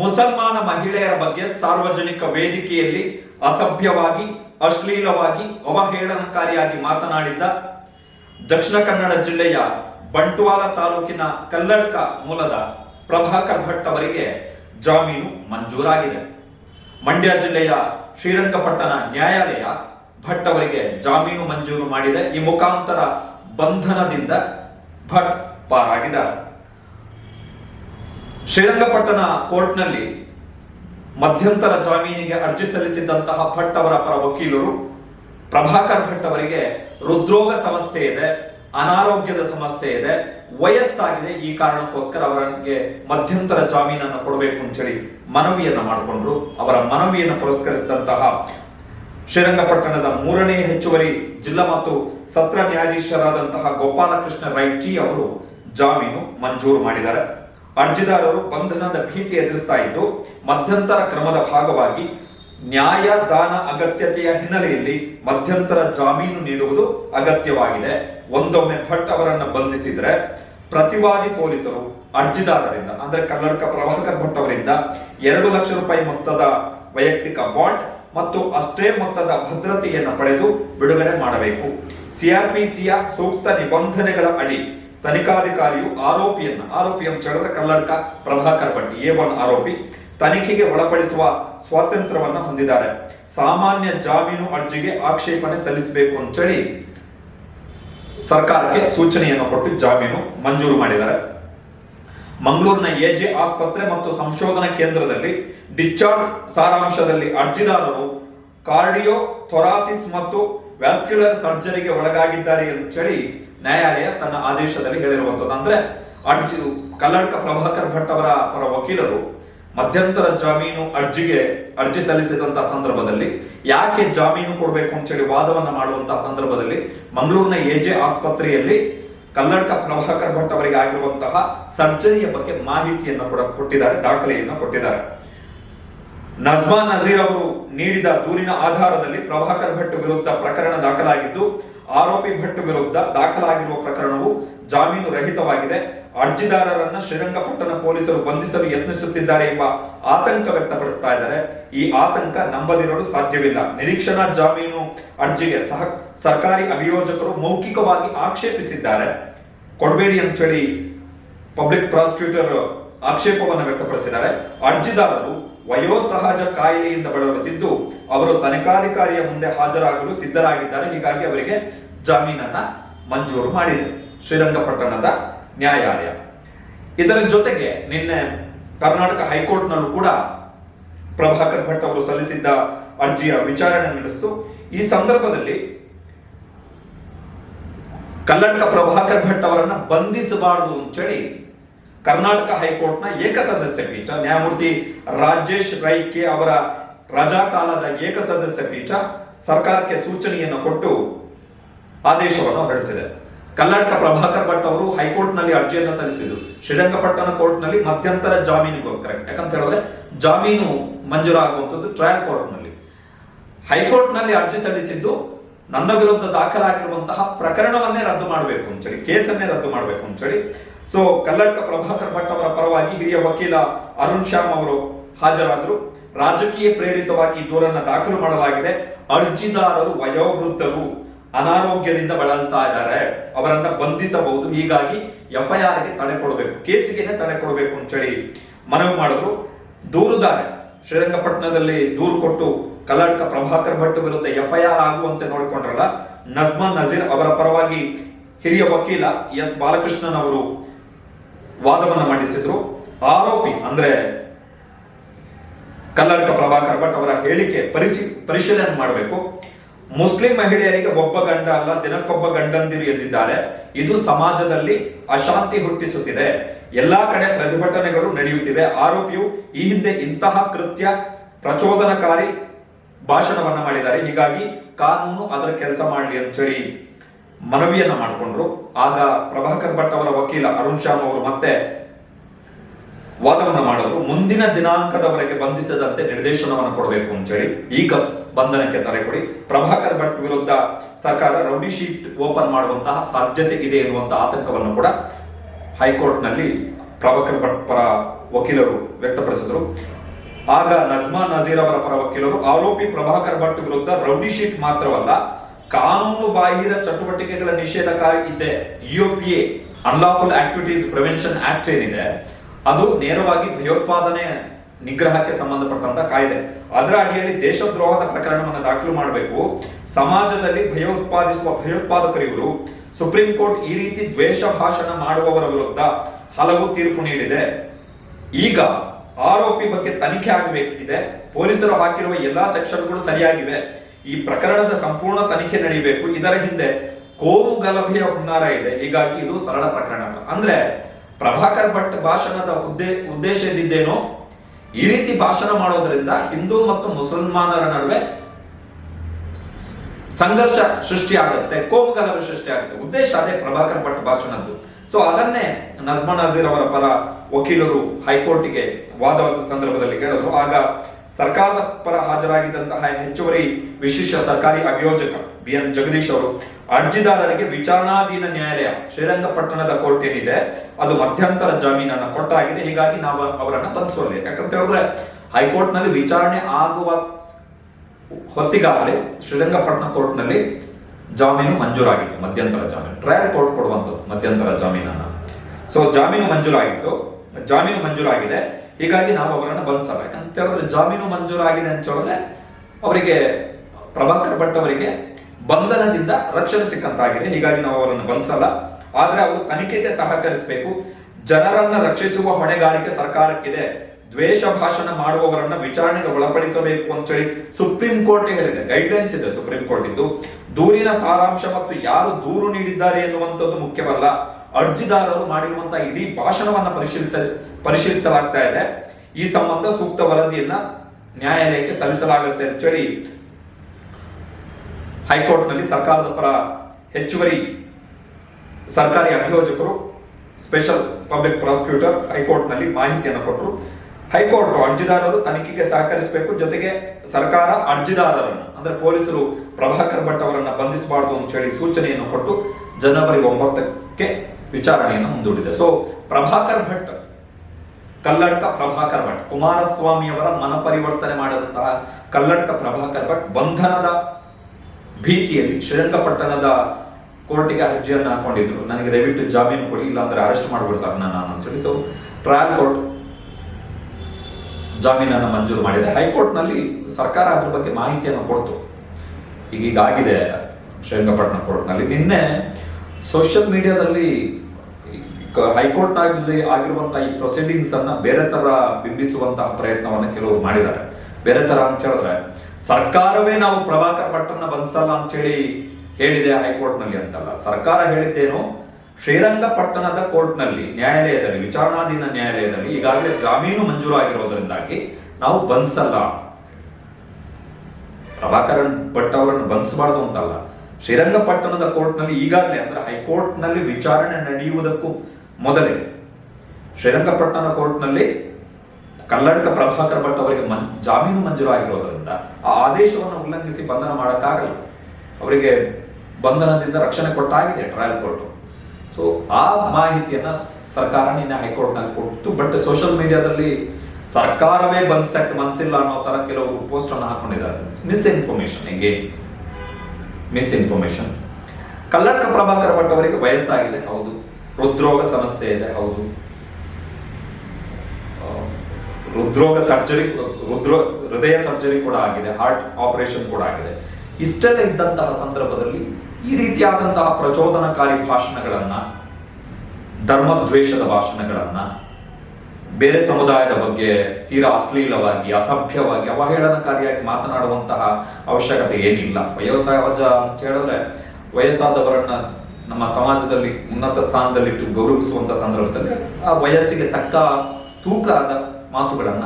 ಮುಸಲ್ಮಾನ ಮಹಿಳೆಯರ ಬಗ್ಗೆ ಸಾರ್ವಜನಿಕ ವೇದಿಕೆಯಲ್ಲಿ ಅಸಭ್ಯವಾಗಿ, ಅಶ್ಲೀಲವಾಗಿ, ಅವಹೇಳನಕಾರಿಯಾಗಿ ಮಾತನಾಡಿದ್ದ ದಕ್ಷಿಣ ಕನ್ನಡ ಜಿಲ್ಲೆಯ ಬಂಟ್ವಾಲ ತಾಲೂಕಿನ ಕಲ್ಲಡ್ಕ ಮೂಲದ ಪ್ರಭಾಕರ್ ಭಟ್ ಅವರಿಗೆ ಜಾಮೀನು ಮಂಜೂರಾಗಿದೆ. ಮಂಡ್ಯ ಜಿಲ್ಲೆಯ ಶ್ರೀರಂಗಪಟ್ಟಣ ನ್ಯಾಯಾಲಯ ಭಟ್ ಅವರಿಗೆ ಜಾಮೀನು ಮಂಜೂರು ಮಾಡಿದೆ. ಈ ಮುಖಾಂತರ ಬಂಧನದಿಂದ ಭಟ್ ಪಾರಾಗಿದ್ದಾರೆ. ಶ್ರೀರಂಗಪಟ್ಟಣ ಕೋರ್ಟ್ನಲ್ಲಿ ಮಧ್ಯಂತರ ಜಾಮೀನಿಗೆ ಅರ್ಜಿ ಸಲ್ಲಿಸಿದ್ದಂತಹ ಭಟ್ ಅವರ ಪರ ವಕೀಲರು, ಪ್ರಭಾಕರ್ ಭಟ್ ಅವರಿಗೆ ಹೃದ್ರೋಗ ಸಮಸ್ಯೆ ಇದೆ, ಅನಾರೋಗ್ಯದ ಸಮಸ್ಯೆ ಇದೆ, ವಯಸ್ಸಾಗಿದೆ, ಈ ಕಾರಣಕ್ಕೋಸ್ಕರ ಅವರಿಗೆ ಮಧ್ಯಂತರ ಜಾಮೀನನ್ನು ಕೊಡಬೇಕು ಅಂತೇಳಿ ಮನವಿಯನ್ನ ಮಾಡಿಕೊಂಡ್ರು. ಅವರ ಮನವಿಯನ್ನು ಪುರಸ್ಕರಿಸಿದಂತಹ ಶ್ರೀರಂಗಪಟ್ಟಣದ ಮೂರನೇ ಹೆಚ್ಚುವರಿ ಜಿಲ್ಲಾ ಮತ್ತು ಸತ್ರ ನ್ಯಾಯಾಧೀಶರಾದಂತಹ ಗೋಪಾಲಕೃಷ್ಣ ರೈಟಿ ಅವರು ಜಾಮೀನು ಮಂಜೂರು ಮಾಡಿದ್ದಾರೆ. ಅರ್ಜಿದಾರರು ಬಂಧನದ ಭೀತಿ ಎದುರಿಸ್ತಾ ಇದ್ದು, ಮಧ್ಯಂತರ ಕ್ರಮದ ಭಾಗವಾಗಿ ನ್ಯಾಯದಾನ ಅಗತ್ಯತೆಯ ಹಿನ್ನೆಲೆಯಲ್ಲಿ ಮಧ್ಯಂತರ ಜಾಮೀನು ನೀಡುವುದು ಅಗತ್ಯವಾಗಿದೆ. ಒಂದೊಮ್ಮೆ ಭಟ್ ಅವರನ್ನು ಬಂಧಿಸಿದರೆ ಪ್ರತಿವಾದಿ ಪೊಲೀಸರು ಅರ್ಜಿದಾರರಿಂದ, ಅಂದ್ರೆ ಕನ್ನಡಕ ಪ್ರಭಾಕರ್ ಭಟ್ ಅವರಿಂದ ಎರಡು ಲಕ್ಷ ರೂಪಾಯಿ ಮೊತ್ತದ ವೈಯಕ್ತಿಕ ಬಾಂಡ್ ಮತ್ತು ಅಷ್ಟೇ ಮೊತ್ತದ ಭದ್ರತೆಯನ್ನು ಪಡೆದು ಬಿಡುಗಡೆ ಮಾಡಬೇಕು. ಸಿಆರ್ಪಿಸಿಯ ಸೂಕ್ತ ನಿಬಂಧನೆಗಳ ಅಡಿ ತನಿಖಾಧಿಕಾರಿಯು ಆರೋಪಿಯನ್ನ ಆರೋಪಿ ಅಂತ ಕಲ್ಲಡ್ಕ ಪ್ರಭಾಕರ್ ಭಟ್, ಎ ಒನ್ ಆರೋಪಿ, ತನಿಖೆಗೆ ಒಳಪಡಿಸುವ ಸ್ವಾತಂತ್ರ್ಯವನ್ನು ಹೊಂದಿದ್ದಾರೆ. ಸಾಮಾನ್ಯ ಜಾಮೀನು ಅರ್ಜಿಗೆ ಆಕ್ಷೇಪಣೆ ಸಲ್ಲಿಸಬೇಕು ಅಂತೇಳಿ ಸರ್ಕಾರಕ್ಕೆ ಸೂಚನೆಯನ್ನು ಕೊಟ್ಟು ಜಾಮೀನು ಮಂಜೂರು ಮಾಡಿದ್ದಾರೆ. ಮಂಗಳೂರಿನ ಎಜೆ ಆಸ್ಪತ್ರೆ ಮತ್ತು ಸಂಶೋಧನಾ ಕೇಂದ್ರದಲ್ಲಿ ಡಿಸ್ಚಾರ್ಜ್ ಸಾರಾಂಶದಲ್ಲಿ ಅರ್ಜಿದಾರರು ಕಾರ್ಡಿಯೋ ಥೊರಾಸಿಸ್ ಮತ್ತು ವ್ಯಾಸ್ಕ್ಯುಲರ್ ಸರ್ಜರಿಗೆ ಒಳಗಾಗಿದ್ದಾರೆ ಎಂದು ಹೇಳಿ ನ್ಯಾಯಾಲಯ ತನ್ನ ಆದೇಶದಲ್ಲಿ ಹೇಳಿರುವಂತದ್ದು ಅಂದ್ರೆ ಅರ್ಜಿ, ಕಲ್ಲಡ್ಕ ಪ್ರಭಾಕರ್ ಭಟ್ ಅವರ ಪರ ವಕೀಲರು ಮಧ್ಯಂತರ ಜಾಮೀನು ಅರ್ಜಿಗೆ ಅರ್ಜಿ ಸಲ್ಲಿಸಿದಂತಹ ಸಂದರ್ಭದಲ್ಲಿ ಯಾಕೆ ಜಾಮೀನು ಕೊಡಬೇಕು ಅಂತ ಹೇಳಿ ವಾದವನ್ನ ಮಾಡುವಂತಹ ಸಂದರ್ಭದಲ್ಲಿ ಮಂಗಳೂರಿನ ಎಜೆ ಆಸ್ಪತ್ರೆಯಲ್ಲಿ ಕಲ್ಲಡ್ಕ ಪ್ರಭಾಕರ್ ಭಟ್ ಅವರಿಗೆ ಆಗಿರುವಂತಹ ಸರ್ಜರಿಯ ಬಗ್ಗೆ ಮಾಹಿತಿಯನ್ನು ಕೂಡ ಕೊಟ್ಟಿದ್ದಾರೆ, ದಾಖಲೆಯನ್ನು ಕೊಟ್ಟಿದ್ದಾರೆ. ನಜ್ಮಾ ನಜೀರ್ ಅವರು ನೀಡಿದ ದೂರಿನ ಆಧಾರದಲ್ಲಿ ಪ್ರಭಾಕರ್ ಭಟ್ ವಿರುದ್ಧ ಪ್ರಕರಣ ದಾಖಲಾಗಿದ್ದು, ಆರೋಪಿ ಭಟ್ ವಿರುದ್ಧ ದಾಖಲಾಗಿರುವ ಪ್ರಕರಣವು ಜಾಮೀನು ರಹಿತವಾಗಿದೆ. ಅರ್ಜಿದಾರರನ್ನ ಶ್ರೀರಂಗಪಟ್ಟಣ ಪೊಲೀಸರು ಬಂಧಿಸಲು ಯತ್ನಿಸುತ್ತಿದ್ದಾರೆ ಎಂಬ ಆತಂಕ ವ್ಯಕ್ತಪಡಿಸ್ತಾ ಇದ್ದಾರೆ. ಈ ಆತಂಕ ನಂಬದಿರಲು ಸಾಧ್ಯವಿಲ್ಲ. ನಿರೀಕ್ಷಣಾ ಜಾಮೀನು ಅರ್ಜಿಗೆ ಸಹ ಸರ್ಕಾರಿ ಅಭಿಯೋಜಕರು ಮೌಖಿಕವಾಗಿ ಆಕ್ಷೇಪಿಸಿದ್ದಾರೆ. ಕೊಡಬೇಡಿ ಅಂತೇಳಿ ಪಬ್ಲಿಕ್ ಪ್ರಾಸಿಕ್ಯೂಟರ್ ಆಕ್ಷೇಪವನ್ನು ವ್ಯಕ್ತಪಡಿಸಿದ್ದಾರೆ. ಅರ್ಜಿದಾರರು ವಯೋಸಹಜ ಕಾಯಿಲೆಯಿಂದ ಬಳಲುತ್ತಿದ್ದು, ಅವರು ತನಿಖಾಧಿಕಾರಿಯ ಮುಂದೆ ಹಾಜರಾಗಲು ಸಿದ್ಧರಾಗಿದ್ದಾರೆ. ಹೀಗಾಗಿ ಅವರಿಗೆ ಜಾಮೀನನ್ನ ಮಂಜೂರು ಮಾಡಿದೆ. ಶ್ರೀರಂಗಪಟ್ಟಣದ ನ್ಯಾಯಾಲಯ. ಇದರ ಜೊತೆಗೆ ನಿನ್ನೆ ಕರ್ನಾಟಕ ಹೈಕೋರ್ಟ್ನಲ್ಲೂ ಕೂಡ ಪ್ರಭಾಕರ್ ಭಟ್ ಅವರು ಸಲ್ಲಿಸಿದ್ದ ಅರ್ಜಿಯ ವಿಚಾರಣೆ ನಡೆಸಿತು. ಈ ಸಂದರ್ಭದಲ್ಲಿ ಕಲ್ಲಡ್ಕ ಪ್ರಭಾಕರ್ ಭಟ್ ಅವರನ್ನ ಬಂಧಿಸಬಾರದು ಅಂತೇಳಿ ಕರ್ನಾಟಕ ಹೈಕೋರ್ಟ್ನ ಏಕಸದಸ್ಯ ಪೀಠ, ನ್ಯಾಯಮೂರ್ತಿ ರಾಜೇಶ್ ರೈಕೆ ಅವರ ರಜಾಕಾಲದ ಏಕಸದಸ್ಯ ಪೀಠ ಸರ್ಕಾರಕ್ಕೆ ಸೂಚನೆಯನ್ನು ಕೊಟ್ಟು ಆದೇಶವನ್ನು ಹೊರಡಿಸಿದೆ. ಕರ್ನಾಟಕ ಪ್ರಭಾಕರ್ ಭಟ್ ಅವರು ಹೈಕೋರ್ಟ್ನಲ್ಲಿ ಅರ್ಜಿಯನ್ನು ಸಲ್ಲಿಸಿದರು ಶ್ರೀರಂಗಪಟ್ಟಣ ಕೋರ್ಟ್ನಲ್ಲಿ ಮಧ್ಯಂತರ ಜಾಮೀನಿಗೋಸ್ಕರ. ಯಾಕಂತ ಹೇಳಿದ್ರೆ, ಜಾಮೀನು ಮಂಜೂರಾಗುವಂಥದ್ದು ಟ್ರಯಲ್ ಕೋರ್ಟ್ನಲ್ಲಿ. ಹೈಕೋರ್ಟ್ನಲ್ಲಿ ಅರ್ಜಿ ಸಲ್ಲಿಸಿದ್ದು ನನ್ನ ವಿರುದ್ಧ ದಾಖಲಾಗಿರುವಂತಹ ಪ್ರಕರಣವನ್ನೇ ರದ್ದು ಮಾಡಬೇಕು ಅಂತೇಳಿ ಕೇಸನ್ನೇ ರದ್ದು ಮಾಡಬೇಕು ಅಂತೇಳಿ ಸೊ ಕಲ್ಲಡ್ಕ ಪ್ರಭಾಕರ್ ಭಟ್ ಅವರ ಪರವಾಗಿ ಹಿರಿಯ ವಕೀಲ ಅರುಣ್ ಶ್ಯಾಮ್ ಅವರು ಹಾಜರಾದರು. ರಾಜಕೀಯ ಪ್ರೇರಿತವಾಗಿ ದೂರನ್ನು ದಾಖಲು ಮಾಡಲಾಗಿದೆ. ಅರ್ಜಿದಾರರು ವಯೋವೃದ್ಧರು ಅನಾರೋಗ್ಯದಿಂದ ಬಳಲ್ತಾ ಇದ್ದಾರೆ. ಅವರನ್ನ ಬಂಧಿಸಬಹುದು. ಹೀಗಾಗಿ ಎಫ್ಐಆರ್ಗೆ ತಡೆ ಕೊಡಬೇಕು. ಕೇಸಿಗೆನೆ ತಡೆ ಕೊಡಬೇಕು ಅಂತೇಳಿ ಮನವಿ ಮಾಡಿದ್ರು. ದೂರುದಾರೆ ಶ್ರೀರಂಗಪಟ್ಟಣದಲ್ಲಿ ದೂರು ಕೊಟ್ಟು ಕಲ್ಲಡ್ಕ ಪ್ರಭಾಕರ್ ಭಟ್ ವಿರುದ್ಧ ಎಫ್ಐಆರ್ ಆಗುವಂತೆ ನೋಡಿಕೊಂಡ್ರಲ್ಲ, ನಜ್ಮಾ ನಜೀರ್ ಅವರ ಪರವಾಗಿ ಹಿರಿಯ ವಕೀಲ ಎಸ್ ಬಾಲಕೃಷ್ಣನ್ ಅವರು ವಾದವನ್ನು ಮಂಡಿಸಿದ್ರು. ಆರೋಪಿ ಅಂದ್ರೆ ಕಲ್ಲಡ್ಕ ಪ್ರಭಾಕರ್ ಭಟ್ ಅವರ ಹೇಳಿಕೆ ಪರಿಶೀ, ಪರಿಶೀಲನೆ ಮಾಡಬೇಕು. ಮುಸ್ಲಿಂ ಮಹಿಳೆಯರಿಗೆ ಒಬ್ಬ ಗಂಡ ಅಲ್ಲ, ದಿನಕ್ಕೊಬ್ಬ ಗಂಡಂದಿರು ಎಂದಿದ್ದಾರೆ. ಇದು ಸಮಾಜದಲ್ಲಿ ಅಶಾಂತಿ ಹುಟ್ಟಿಸುತ್ತಿದೆ. ಎಲ್ಲಾ ಕಡೆ ಪ್ರತಿಭಟನೆಗಳು ನಡೆಯುತ್ತಿವೆ. ಆರೋಪಿಯು ಈ ಹಿಂದೆ ಇಂತಹ ಕೃತ್ಯ ಪ್ರಚೋದನಕಾರಿ ಭಾಷಣವನ್ನ ಮಾಡಿದ್ದಾರೆ. ಹೀಗಾಗಿ ಕಾನೂನು ಅದರ ಕೆಲಸ ಮಾಡಲಿ ಅಂತೇಳಿ ಮನವಿಯನ್ನ ಮಾಡಿಕೊಂಡ್ರು. ಆಗ ಪ್ರಭಾಕರ್ ಭಟ್ ಅವರ ವಕೀಲ ಅರುಣ್ ಶ್ಯಾಮ್ ಅವರು ಮತ್ತೆ ವಾದವನ್ನ ಮಾಡಿದ್ರು. ಮುಂದಿನ ದಿನಾಂಕದವರೆಗೆ ಬಂಧಿಸದಂತೆ ನಿರ್ದೇಶನವನ್ನು ಕೊಡಬೇಕು ಅಂತೇಳಿ ಈಗ ಬಂಧನಕ್ಕೆ ತಲೆ ಕೊಡಿ. ಪ್ರಭಾಕರ್ ಭಟ್ ವಿರುದ್ಧ ಸರ್ಕಾರ ರೌಡಿ ಶೀಟ್ ಓಪನ್ ಮಾಡುವಂತಹ ಸಾಧ್ಯತೆ ಇದೆ ಎನ್ನುವಂತಹ ಆತಂಕವನ್ನು ಕೂಡ ಹೈಕೋರ್ಟ್ನಲ್ಲಿ ಪ್ರಭಾಕರ್ ಭಟ್ ಪರ ವಕೀಲರು ವ್ಯಕ್ತಪಡಿಸಿದರು. ಆಗ ನಜ್ಮಾ ನಜೀರ್ ಅವರ ಪರ ವಕೀಲರು ಆರೋಪಿ ಪ್ರಭಾಕರ್ ಭಟ್ ವಿರುದ್ಧ ರೌಡಿ ಶೀಟ್ ಮಾತ್ರವಲ್ಲ ಕಾನೂನು ಬಾಹಿರ ಚಟುವಟಿಕೆಗಳ ನಿಷೇಧ ಇದೆ UPA unlawful activities prevention act ಏನಿದೆ, ಅದು ನೇರವಾಗಿ ಭಯೋತ್ಪಾದನೆ ನಿಗ್ರಹಕ್ಕೆ ಸಂಬಂಧಪಟ್ಟಂತ ಕಾಯ್ದೆ. ಅದರ ಅಡಿಯಲ್ಲಿ ದೇಶದ್ರೋಹದ ಪ್ರಕರಣವನ್ನು ದಾಖಲು ಮಾಡಬೇಕು. ಸಮಾಜದಲ್ಲಿ ಭಯೋತ್ಪಾದಿಸುವ ಭಯೋತ್ಪಾದಕರು ಇವರು. ಸುಪ್ರೀಂ ಕೋರ್ಟ್ ಈ ರೀತಿ ದ್ವೇಷ ಭಾಷಣ ಮಾಡುವವರ ವಿರುದ್ಧ ಹಲವು ತೀರ್ಪು ನೀಡಿದೆ. ಈಗ ಆರೋಪಿ ಬಗ್ಗೆ ತನಿಖೆ ಆಗಬೇಕಿದೆ. ಪೊಲೀಸರು ಹಾಕಿರುವ ಎಲ್ಲಾ ಸೆಕ್ಷನ್ಗಳು ಸರಿಯಾಗಿವೆ. ಈ ಪ್ರಕರಣದ ಸಂಪೂರ್ಣ ತನಿಖೆ ನಡೀಬೇಕು ಇದರ ಹಿಂದೆ ಕೋಮು ಗಲಭೆಯ ಹುನ್ನಾರ ಇದೆ. ಹೀಗಾಗಿ ಇದು ಸರಳ ಪ್ರಕರಣ. ಅಂದ್ರೆ ಪ್ರಭಾಕರ್ ಭಟ್ ಭಾಷಣದ ಉದ್ದೇ ಉದ್ದೇಶ ಈ ರೀತಿ ಭಾಷಣ ಮಾಡೋದ್ರಿಂದ ಹಿಂದೂ ಮತ್ತು ಮುಸಲ್ಮಾನರ ನಡುವೆ ಸಂಘರ್ಷ ಸೃಷ್ಟಿಯಾಗುತ್ತೆ. ಕೋಮು ಗಲಭೆ ಸೃಷ್ಟಿಯಾಗುತ್ತೆ. ಉದ್ದೇಶ ಅದೇ ಪ್ರಭಾಕರ್ ಭಟ್ ಭಾಷಣದ್ದು. ಸೊ ಅದನ್ನೇ ನಜ್ಮಾ ನಜೀರ್ ಅವರ ಪರ ವಕೀಲರು ಹೈಕೋರ್ಟ್ಗೆ ವಾದವಾದ ಸಂದರ್ಭದಲ್ಲಿ ಕೇಳಿದ್ರು. ಆಗ ಸರ್ಕಾರದ ಪರ ಹಾಜರಾಗಿದ್ದಂತಹ ಹೆಚ್ಚುವರಿ ವಿಶೇಷ ಸರ್ಕಾರಿ ಅಭಿಯೋಜಕ ಬಿ ಎನ್ ಜಗದೀಶ್ ಅವರು ಅರ್ಜಿದಾರರಿಗೆ ವಿಚಾರಣಾಧೀನ ನ್ಯಾಯಾಲಯ ಶ್ರೀರಂಗಪಟ್ಟಣದ ಕೋರ್ಟ್ ಏನಿದೆ, ಅದು ಮಧ್ಯಂತರ ಜಾಮೀನನ್ನು ಕೊಟ್ಟಾಗಿದೆ. ಹೀಗಾಗಿ ನಾವು ಅವರನ್ನು ಬಂಧಿಸೋಲ್ಲ ಯಾಕಂತ ಹೇಳಿದ್ರೆ ಹೈಕೋರ್ಟ್ನಲ್ಲಿ ವಿಚಾರಣೆ ಆಗುವ ಹೊತ್ತಿಗಾಗಲೇ ಶ್ರೀರಂಗಪಟ್ಟಣ ಕೋರ್ಟ್ನಲ್ಲಿ ಜಾಮೀನು ಮಂಜೂರಾಗಿತ್ತು, ಮಧ್ಯಂತರ ಜಾಮೀನು. ಟ್ರಯಲ್ ಕೋರ್ಟ್ ಕೊಡುವಂಥದ್ದು, ಮಧ್ಯಂತರ ಜಾಮೀನನ್ನು. ಸೊ ಜಾಮೀನು ಮಂಜೂರಾಗಿತ್ತು. ಜಾಮೀನು ಮಂಜೂರಾಗಿದೆ. ಹೀಗಾಗಿ ನಾವು ಅವರನ್ನು ಬಂಧಿಸಲ್ಲ ಯಾಕಂತ ಹೇಳಿದ್ರೆ ಜಾಮೀನು ಮಂಜೂರಾಗಿದೆ ಅಂತ ಹೇಳಿದ್ರೆ ಅವರಿಗೆ, ಪ್ರಭಾಕರ್ ಭಟ್ ಅವರಿಗೆ ಬಂಧನದಿಂದ ರಕ್ಷಣೆ ಸಿಕ್ಕಂತಾಗಿದೆ. ಹೀಗಾಗಿ ನಾವು ಅವರನ್ನು ಬಂಧಿಸಲ್ಲ ಆದ್ರೆ ಅವರು ತನಿಖೆಗೆ ಸಹಕರಿಸಬೇಕು. ಜನರನ್ನ ರಕ್ಷಿಸುವ ಹೊಣೆಗಾರಿಕೆ ಸರ್ಕಾರಕ್ಕಿದೆ. ದ್ವೇಷ ಭಾಷಣ ಮಾಡುವವರನ್ನ ವಿಚಾರಣೆಗೆ ಒಳಪಡಿಸಬೇಕು ಅಂತ ಹೇಳಿ ಸುಪ್ರೀಂ ಕೋರ್ಟ್ ಹೇಳಿದೆ. ಗೈಡ್ಲೈನ್ಸ್ ಇದೆ ಸುಪ್ರೀಂ ಕೋರ್ಟ್ ಇದ್ದು ದೂರಿನ ಸಾರಾಂಶ ಮತ್ತು ಯಾರು ದೂರು ನೀಡಿದ್ದಾರೆ ಎನ್ನುವಂಥದ್ದು ಮುಖ್ಯವಲ್ಲ. ಅರ್ಜಿದಾರರು ಮಾಡಿರುವಂತಹ ಇಡೀ ಭಾಷಣವನ್ನ ಪರಿಶೀಲಿಸ, ಪರಿಶೀಲಿಸಲಾಗ್ತಾ ಇದೆ. ಈ ಸಂಬಂಧ ಸೂಕ್ತ ವರದಿಯನ್ನ ನ್ಯಾಯಾಲಯಕ್ಕೆ ಸಲ್ಲಿಸಲಾಗುತ್ತೆ ಅಂತೇಳಿ ಹೈಕೋರ್ಟ್ನಲ್ಲಿ ಸರ್ಕಾರದ ಪರ ಹೆಚ್ಚುವರಿ ಸರ್ಕಾರಿ ಅಭಿಯೋಜಕರು, ಸ್ಪೆಷಲ್ ಪಬ್ಲಿಕ್ ಪ್ರಾಸಿಕ್ಯೂಟರ್ ಹೈಕೋರ್ಟ್ನಲ್ಲಿ ಮಾಹಿತಿಯನ್ನು ಕೊಟ್ಟರು ಹೈಕೋರ್ಟ್ ಅರ್ಜಿದಾರರು ತನಿಖೆಗೆ ಸಹಕರಿಸಬೇಕು. ಜೊತೆಗೆ ಸರ್ಕಾರ ಅರ್ಜಿದಾರರನ್ನು, ಅಂದ್ರೆ ಪೊಲೀಸರು ಪ್ರಭಾಕರ್ ಭಟ್ ಅವರನ್ನ ಬಂಧಿಸಬಾರದು ಅಂತ ಹೇಳಿ ಸೂಚನೆಯನ್ನು ಕೊಟ್ಟು ಜನವರಿ ಒಂಬತ್ತಕ್ಕೆ ವಿಚಾರಣೆಯನ್ನು ಮುಂದೂಡಿದೆ. ಸೊ ಪ್ರಭಾಕರ್ ಭಟ್, ಕಲ್ಲಡ್ಕ ಪ್ರಭಾಕರ್ ಭಟ್ ಕುಮಾರಸ್ವಾಮಿಯವರ ಮನ ಪರಿವರ್ತನೆ ಮಾಡಿದಂತಹ ಕಲ್ಲಡ್ಕ ಪ್ರಭಾಕರ್ ಭಟ್ ಬಂಧನದ ಭೀತಿಯಲ್ಲಿ ಶ್ರೀರಂಗಪಟ್ಟಣದ ಕೋರ್ಟಿಗೆ ಅರ್ಜಿಯನ್ನು ಹಾಕೊಂಡಿದ್ರು. ನನಗೆ ದಯವಿಟ್ಟು ಜಾಮೀನು ಕೊಡಿ, ಇಲ್ಲಾಂದ್ರೆ ಅರೆಸ್ಟ್ ಮಾಡಿಬಿಡ್ತಾರೆ ನಾನು ಅಂತ ಹೇಳಿ. ಸೊ ಟ್ರಯಲ್ ಕೋರ್ಟ್ ಜಾಮೀನನ್ನು ಮಂಜೂರು ಮಾಡಿದೆ. ಹೈಕೋರ್ಟ್ನಲ್ಲಿ ಸರ್ಕಾರ ಅದ್ರ ಬಗ್ಗೆ ಮಾಹಿತಿಯನ್ನು ಕೊಡ್ತು. ಈಗೀಗ ಆಗಿದೆ ಶ್ರೀರಂಗಪಟ್ಟಣ ಕೋರ್ಟ್ನಲ್ಲಿ. ನಿನ್ನೆ ಸೋಷಿಯಲ್ ಮೀಡಿಯಾದಲ್ಲಿ ಹೈಕೋರ್ಟ್ನಲ್ಲಿ ಆಗಿರುವಂತಹ ಈ ಪ್ರೊಸೀಡಿಂಗ್ಸ್ ಅನ್ನ ಬೇರೆ ತರ ಬಿಂಬಿಸುವಂತಹ ಪ್ರಯತ್ನವನ್ನು ಕೆಲವರು ಮಾಡಿದ್ದಾರೆ. ಬೇರೆ ತರ ಅಂತ ಹೇಳಿದ್ರೆ, ಸರ್ಕಾರವೇ ನಾವು ಪ್ರಭಾಕರ್ ಭಟ್ಟನ್ನ ಬಂಧಿಸಲ್ಲ ಅಂತ ಹೇಳಿ ಹೇಳಿದೆ ಹೈಕೋರ್ಟ್ನಲ್ಲಿ ಅಂತಲ್ಲ. ಸರ್ಕಾರ ಹೇಳಿದ್ದೇನು ಶ್ರೀರಂಗಪಟ್ಟಣದ ಕೋರ್ಟ್ನಲ್ಲಿ ನ್ಯಾಯಾಲಯದಲ್ಲಿ, ವಿಚಾರಣಾಧೀನ ನ್ಯಾಯಾಲಯದಲ್ಲಿ ಈಗಾಗಲೇ ಜಾಮೀನು ಮಂಜೂರಾಗಿರೋದ್ರಿಂದಾಗಿ ನಾವು ಬಂಧಿಸಲ್ಲ ಪ್ರಭಾಕರನ್ ಭಟ್ ಅವರನ್ನು ಬಂಧಿಸಬಾರದು ಅಂತಲ್ಲ. ಶ್ರೀರಂಗಪಟ್ಟಣದ ಕೋರ್ಟ್ನಲ್ಲಿ ಈಗಾಗಲೇ ಅಂದ್ರೆ ಹೈಕೋರ್ಟ್ನಲ್ಲಿ ವಿಚಾರಣೆ ನಡೆಯುವುದಕ್ಕೂ ಮೊದಲೇ ಶ್ರೀರಂಗಪಟ್ಟಣ ಕೋರ್ಟ್ನಲ್ಲಿ ಕಲ್ಲಡಕ ಪ್ರಭಾಕರ್ ಭಟ್ ಅವರಿಗೆ ಮನ್, ಜಾಮೀನು ಮಂಜೂರಾಗಿರೋದ್ರಿಂದ ಆ ಆದೇಶವನ್ನು ಉಲ್ಲಂಘಿಸಿ ಬಂಧನ ಮಾಡೋಕ್ಕಾಗಲ್ಲ. ಅವರಿಗೆ ಬಂಧನದಿಂದ ರಕ್ಷಣೆ ಕೊಟ್ಟಾಗಿದೆ ಟ್ರಯಲ್ ಕೋರ್ಟ್. ಸೊ ಆ ಮಾಹಿತಿಯನ್ನ ಸರ್ಕಾರ ನಿನ್ನೆ ಹೈಕೋರ್ಟ್ನಲ್ಲಿ ಕೊಟ್ಟು ಬಟ್ ಸೋಷಿಯಲ್ ಮೀಡಿಯಾದಲ್ಲಿ ಸರ್ಕಾರವೇ ಬಂಧಿಸಕ್ಕೆ ಮನಸ್ಸಿಲ್ಲ ಅನ್ನೋ ತರ ಕೆಲವು ಪೋಸ್ಟ್ ಅನ್ನು ಹಾಕೊಂಡಿದ್ದಾರೆ. Misinformation misinformation misinformation Kalladka Prabhakar Bhat ಅವರಿಗೆ ವಯಸ್ಸಾಗಿದೆ, ಹೌದು. ಹೃದ್ರೋಗ ಸಮಸ್ಯೆ ಇದೆ, ಹೌದು. ಹೃದ್ರೋಗ ಸರ್ಜರಿ ಹೃದ್ರೋ, ಹೃದಯ ಸರ್ಜರಿ ಕೂಡ ಆಗಿದೆ. ಹಾರ್ಟ್ ಆಪರೇಷನ್ ಕೂಡ ಆಗಿದೆ. ಇಷ್ಟೆಲ್ಲ ಇದ್ದಂತಹ ಸಂದರ್ಭದಲ್ಲಿ ಈ ರೀತಿಯಾದಂತಹ ಪ್ರಚೋದನಕಾರಿ ಭಾಷಣಗಳನ್ನ, ಧರ್ಮದ್ವೇಷದ ಭಾಷಣಗಳನ್ನ, ಬೇರೆ ಸಮುದಾಯದ ಬಗ್ಗೆ ತೀರಾ ಅಶ್ಲೀಲವಾಗಿ, ಅಸಭ್ಯವಾಗಿ, ಅವಹೇಳನಕಾರಿಯಾಗಿ ಮಾತನಾಡುವಂತಹ ಅವಶ್ಯಕತೆ ಏನಿಲ್ಲ. ವಯೋಸಹಜ ಅಂತ ಹೇಳಿದ್ರೆ, ವಯಸ್ಸಾದವರನ್ನ ನಮ್ಮ ಸಮಾಜದಲ್ಲಿ ಉನ್ನತ ಸ್ಥಾನದಲ್ಲಿಟ್ಟು ಗೌರವಿಸುವಂತ ಸಂದರ್ಭದಲ್ಲಿ ಆ ವಯಸ್ಸಿಗೆ ತಕ್ಕ ತೂಕದ ಮಾತುಗಳನ್ನ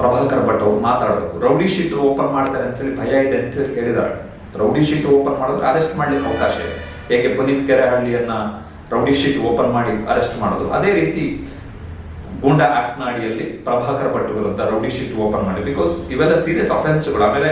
ಪ್ರಭಾಕರ್ ಭಟ್ ಅವರು ಮಾತಾಡಬೇಕು. ರೌಡಿ ಶೀಟ್ ಓಪನ್ ಮಾಡ್ತಾರೆ ಅಂತ ಹೇಳಿ ಭಯ ಇದೆ ಅಂತ ಹೇಳಿ ಹೇಳಿದ್ದಾರೆ ರೌಡಿ ಶೀಟ್ ಓಪನ್ ಮಾಡಿದ್ರೆ ಅರೆಸ್ಟ್ ಮಾಡ್ಲಿಕ್ಕೆ ಅವಕಾಶ ಇದೆ. ಹೇಗೆ ಪುನೀತ್ ಕೆರೆಹಳ್ಳಿಯನ್ನ ರೌಡಿ ಶೀಟ್ ಓಪನ್ ಮಾಡಿ ಅರೆಸ್ಟ್ ಮಾಡೋದು? ಅದೇ ರೀತಿ ಗೂಂಡಾ ಆಕ್ಟ್ನ ಅಡಿಯಲ್ಲಿ ಪ್ರಭಾಕರ್ ಭಟ್ ವಿರುದ್ಧ ರೌಡಿ ಶೀಟ್ ಓಪನ್ ಮಾಡಿ. ಬಿಕಾಸ್ ಇವೆಲ್ಲ ಸೀರಿಯಸ್ ಅಫೆನ್ಸ್ಗಳು ಆಮೇಲೆ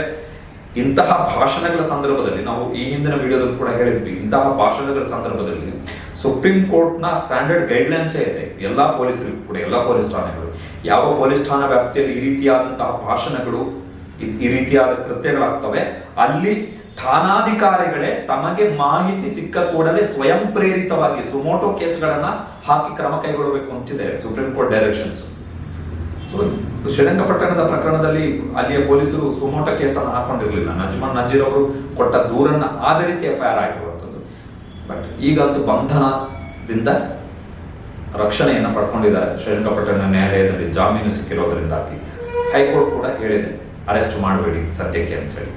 ಇಂತಹ ಭಾಷಣಗಳ ಸಂದರ್ಭದಲ್ಲಿ ನಾವು ಈ ಹಿಂದಿನ ವಿಡಿಯೋದಲ್ಲಿ ಕೂಡ ಹೇಳಿದ್ವಿ, ಇಂತಹ ಭಾಷಣಗಳ ಸಂದರ್ಭದಲ್ಲಿ ಸುಪ್ರೀಂ ಕೋರ್ಟ್ನ ಸ್ಟ್ಯಾಂಡರ್ಡ್ ಗೈಡ್ಲೈನ್ಸ್ ಇದೆ. ಎಲ್ಲಾ ಪೊಲೀಸರಿಗೂ ಕೂಡ, ಎಲ್ಲಾ ಪೊಲೀಸ್ ಠಾಣೆಗಳು, ಯಾವ ಪೊಲೀಸ್ ಠಾಣಾ ವ್ಯಾಪ್ತಿಯಲ್ಲಿ ಈ ರೀತಿಯಾದಂತಹ ಭಾಷಣಗಳು ಈ- ರೀತಿಯಾದ ಕೃತ್ಯಗಳಾಗ್ತವೆ, ಅಲ್ಲಿ ಠಾಣಾಧಿಕಾರಿಗಳೇ ತಮಗೆ ಮಾಹಿತಿ ಸಿಕ್ಕ ಕೂಡಲೇ ಸ್ವಯಂ ಪ್ರೇರಿತವಾಗಿ ಸುಮೋಟೋ ಕೇಸ್ಗಳನ್ನ ಹಾಕಿ ಕ್ರಮ ಕೈಗೊಳ್ಳಬೇಕು ಅಂತಿದೆ ಸುಪ್ರೀಂ ಕೋರ್ಟ್ ಡೈರೆಕ್ಷನ್ಸ್ ಸೊ ಶ್ರೀರಂಗಪಟ್ಟಣದ ಪ್ರಕರಣದಲ್ಲಿ ಅಲ್ಲಿಯ ಪೊಲೀಸರು ಸುಮೋಟ ಕೇಸನ್ನು ಹಾಕೊಂಡಿರಲಿಲ್ಲ. ನಜ್ಮಾನ್ ನಜೀರ್ ಅವರು ಕೊಟ್ಟ ದೂರನ್ನ ಆಧರಿಸಿ ಎಫ್ಐಆರ್ ಆಗಿರುವಂಥದ್ದು. ಬಟ್ ಈಗಂತೂ ಬಂಧನದಿಂದ ರಕ್ಷಣೆಯನ್ನು ಪಡ್ಕೊಂಡಿದ್ದಾರೆ ಶ್ರೀರಂಗಪಟ್ಟಣ ನ್ಯಾಯಾಲಯದಲ್ಲಿ ಜಾಮೀನು ಸಿಕ್ಕಿರೋದ್ರಿಂದಾಗಿ. ಹೈಕೋರ್ಟ್ ಕೂಡ ಹೇಳಿದೆ, ಅರೆಸ್ಟ್ ಮಾಡಬೇಡಿ ಸದ್ಯಕ್ಕೆ ಅಂತ ಹೇಳಿ.